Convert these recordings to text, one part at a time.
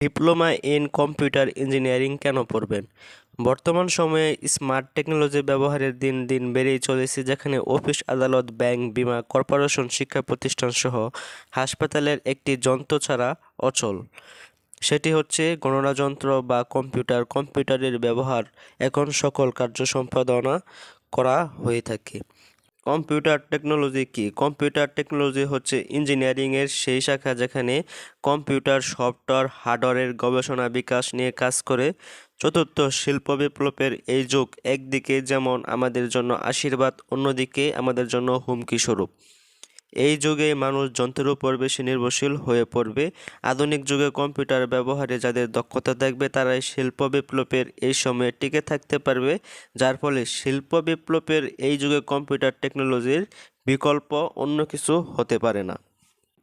Diploma in computer engineering কেন পড়বেন? বর্তমান সময়ে স্মার্ট টেকনোলজি ব্যবহারের দিন দিন বেড়েই চলেছে, যেখানে অফিস, আদালত, ব্যাংক, বিমা, কর্পোরেশন, শিক্ষা প্রতিষ্ঠান সহ হাসপাতালের একটি যন্ত্র ছাড়া অচল। সেটি হচ্ছে গণনা যন্ত্র বা কম্পিউটার। কম্পিউটারের ব্যবহার এখন সকল কার্য সম্পাদনা করা হয়ে থাকে। কম্পিউটার টেকনোলজি কি? কম্পিউটার টেকনোলজি হচ্ছে ইঞ্জিনিয়ারিংয়ের সেই শাখা যেখানে কম্পিউটার, সফটওয়্যার, হার্ডওয়্যারের গবেষণা বিকাশ নিয়ে কাজ করে। চতুর্থ, শিল্প বিপ্লবের এই যুগ একদিকে যেমন আমাদের জন্য আশীর্বাদ, অন্যদিকে আমাদের জন্য হুমকি স্বরূপ। এই যুগে মানুষ যন্ত্রের উপর বেশি নির্ভরশীল হয়ে পড়বে। আধুনিক যুগে কম্পিউটার ব্যবহারে যাদের দক্ষতা থাকবে তারাই শিল্প বিপ্লবের এই সময়ে টিকে থাকতে পারবে। যার ফলে শিল্প বিপ্লবের এই যুগে কম্পিউটার টেকনোলজির বিকল্প অন্য কিছু হতে পারে না।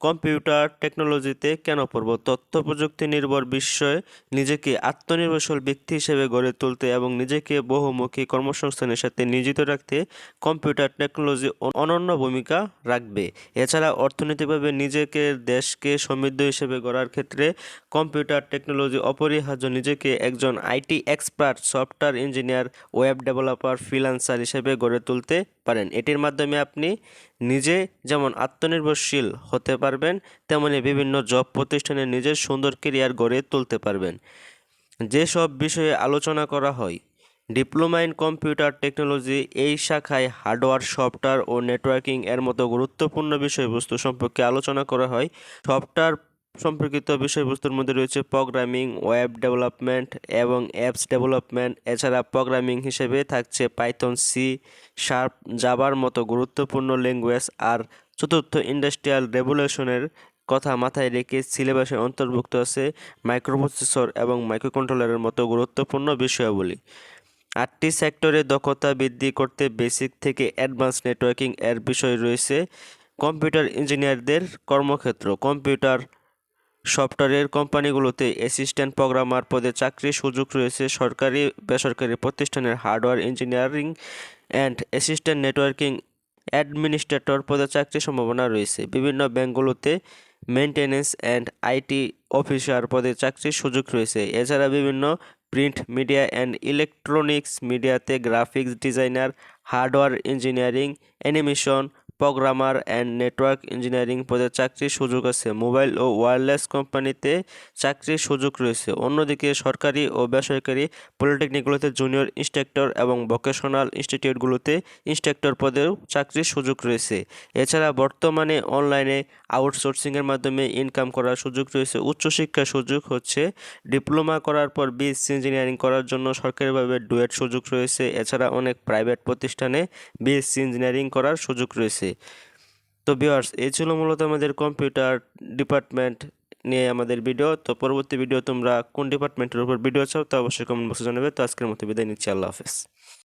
কম্পিউটার টেকনোলজিতে কেন পড়ব? তথ্য প্রযুক্তি নির্ভর বিশ্বে নিজেকে আত্মনির্ভরশীল ব্যক্তি হিসেবে গড়ে তুলতে এবং নিজেকে বহুমুখী কর্মসংস্থানের সাথে নিয়োজিত রাখতে কম্পিউটার টেকনোলজি অনন্য ভূমিকা রাখবে। এছাড়া অর্থনৈতিকভাবে নিজেকে দেশকে সমৃদ্ধ হিসেবে গড়ার ক্ষেত্রে কম্পিউটার টেকনোলজি অপরিহার্য। নিজেকে একজন IT expert, software engineer, web developer, freelancer হিসেবে গড়ে তুলতে পারেন। এটির মাধ্যমে আপনি নিজে যেমন আত্মনির্ভরশীল হতে পারবেন, তেমনি বিভিন্ন জব প্রতিষ্ঠানে নিজের সুন্দর কেরিয়ার গড়ে তুলতে পারবেন। যেসব বিষয়ে আলোচনা করা হয়, ডিপ্লোমা ইন কম্পিউটার টেকনোলজি এই শাখায় হার্ডওয়্যার, সফটওয়্যার ও নেটওয়ার্কিং এর মতো গুরুত্বপূর্ণ বিষয়বস্তু সম্পর্কে আলোচনা করা হয়। সফটওয়্যার সম্পর্কিত বিষয়বস্তুর মধ্যে রয়েছে প্রোগ্রামিং ওয়েব ডেভেলপমেন্ট এবং অ্যাপস ডেভেলপমেন্ট এছাড়া প্রোগ্রামিং হিসেবে থাকছে পাইথন সি শার্প জাবার মতো গুরুত্বপূর্ণ ল্যাঙ্গুয়েজ আর চতুর্থ ইন্ডাস্ট্রিয়াল রেভলিউশনের কথা মাথায় রেখে সিলেবাসে অন্তর্ভুক্ত আছে মাইক্রোপ্রসেসর এবং মাইক্রোকন্ট্রোলারের মতো গুরুত্বপূর্ণ বিষয়াবলী। আটটি সেক্টরে দক্ষতা বৃদ্ধি করতে বেসিক থেকে অ্যাডভান্স নেটওয়ার্কিং এর বিষয় রয়েছে। কম্পিউটার ইঞ্জিনিয়ারদের কর্মক্ষেত্র। কম্পিউটার সফটওয়্যারের কোম্পানিগুলোতে অ্যাসিস্ট্যান্ট প্রোগ্রামার পদে চাকরির সুযোগ রয়েছে। সরকারি, বেসরকারি প্রতিষ্ঠানের hardware engineering and assistant networking administrator পদে চাকরির সম্ভাবনা রয়েছে। বিভিন্ন ব্যাংকগুলোতে মেনটেন্যান্স অ্যান্ড আইটি অফিসার পদে চাকরির সুযোগ রয়েছে। এছাড়া বিভিন্ন প্রিন্ট মিডিয়া অ্যান্ড ইলেকট্রনিক্স মিডিয়াতে graphics designer hardware engineering, animation, programmer and network engineering পদে চাকরির সুযোগ আছে। মোবাইল ও ওয়্যারলেস কোম্পানিতে চাকরির সুযোগ রয়েছে। অন্যদিকে সরকারি ও বেসরকারি পলিটেকনিকগুলোতে জুনিয়র ইনস্ট্রাক্টর এবং ভোকেশনাল ইনস্টিটিউটগুলোতে ইনস্ট্রাক্টর পদেও চাকরির সুযোগ রয়েছে। এছাড়া বর্তমানে অনলাইনে আউটসোর্সিংয়ের মাধ্যমে ইনকাম করার সুযোগ রয়েছে। উচ্চশিক্ষার সুযোগ হচ্ছে ডিপ্লোমা করার পর বিএস ইঞ্জিনিয়ারিং করার জন্য সরকারিভাবে ডুয়েট সুযোগ রয়েছে। এছাড়া অনেক প্রাইভেট প্রতিষ্ঠানে বিএসসি ইঞ্জিনিয়ারিং করার সুযোগ রয়েছে। তো ভিউয়ার্স, এই ছিল মূলত আমাদের কম্পিউটার ডিপার্টমেন্ট নিয়ে আমাদের ভিডিও। তো পরবর্তী ভিডিও তোমরা কোন ডিপার্টমেন্টের উপর ভিডিও চাও তা অবশ্যই কমেন্ট বক্সে জানাবে। তো আজকের মতো বিদায় নিচ্ছি। আল্লাহ হাফেজ।